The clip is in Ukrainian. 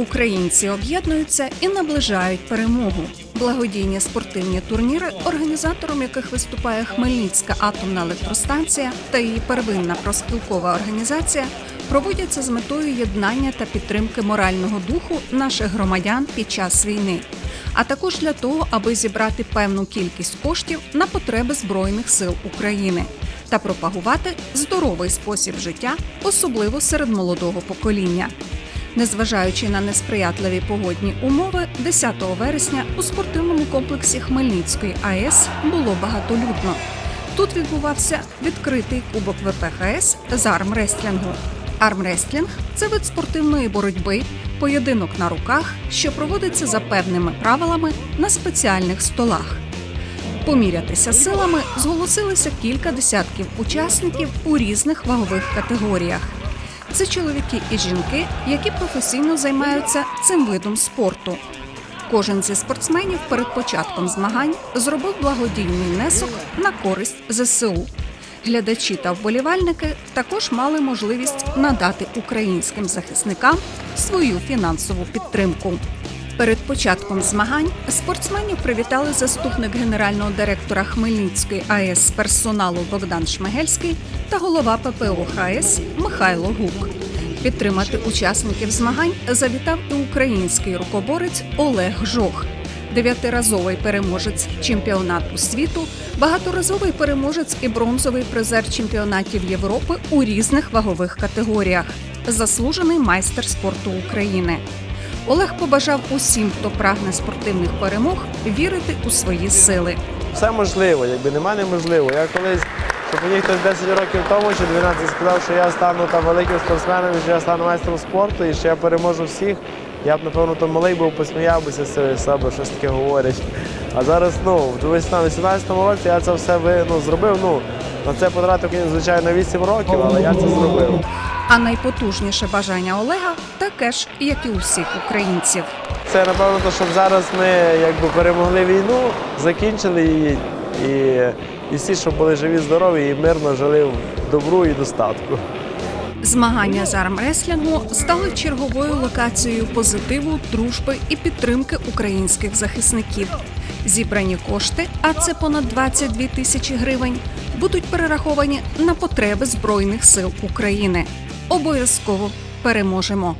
Українці об'єднуються і наближають перемогу. Благодійні спортивні турніри, організатором яких виступає Хмельницька атомна електростанція та її первинна проспілкова організація, проводяться з метою єднання та підтримки морального духу наших громадян під час війни, а також для того, аби зібрати певну кількість коштів на потреби збройних сил України та пропагувати здоровий спосіб життя, особливо серед молодого покоління. Незважаючи на несприятливі погодні умови, 10 вересня у спортивному комплексі Хмельницької АЕС було багатолюдно. Тут відбувався відкритий кубок ВПХС з армрестлінгу. Армрестлінг це вид спортивної боротьби, поєдинок на руках, що проводиться за певними правилами на спеціальних столах. Помірятися силами зголосилися кілька десятків учасників у різних вагових категоріях. Це чоловіки і жінки, які професійно займаються цим видом спорту. Кожен зі спортсменів перед початком змагань зробив благодійний внесок на користь ЗСУ. Глядачі та вболівальники також мали можливість надати українським захисникам свою фінансову підтримку. Перед початком змагань спортсменів привітали заступник генерального директора Хмельницької АЕС персоналу Богдан Шмигельський та голова ППО ХАЕС Михайло Гук. Підтримати учасників змагань завітав і український рукоборець Олег Жох, дев'ятиразовий переможець чемпіонату світу, багаторазовий переможець і бронзовий призер чемпіонатів Європи у різних вагових категоріях, заслужений майстер спорту України. Олег побажав усім, хто прагне спортивних перемог, вірити у свої сили. Все можливо, якби нема неможливо. Я колись, щоб мені хтось 10 років тому чи 12 сказав, що я стану там великим спортсменом, що я стану майстром спорту і що я переможу всіх. Я б, напевно, то малий був, посміяв би з себе, щось таке говорять. А зараз, ну, в 18-му році я це все ну, зробив. Ну, на це потратив, звичайно, 8 років, але я це зробив. А найпотужніше бажання Олега таке ж, як і у всіх українців. Це напевно, то, щоб зараз ми якби перемогли війну, закінчили її, і, і всі, щоб були живі, здорові і мирно жили в добру і достатку. Змагання з армреслінгу стали черговою локацією позитиву, дружби і підтримки українських захисників. Зібрані кошти, а це понад 22 тисячі гривень, будуть перераховані на потреби Збройних сил України. Обов'язково переможемо.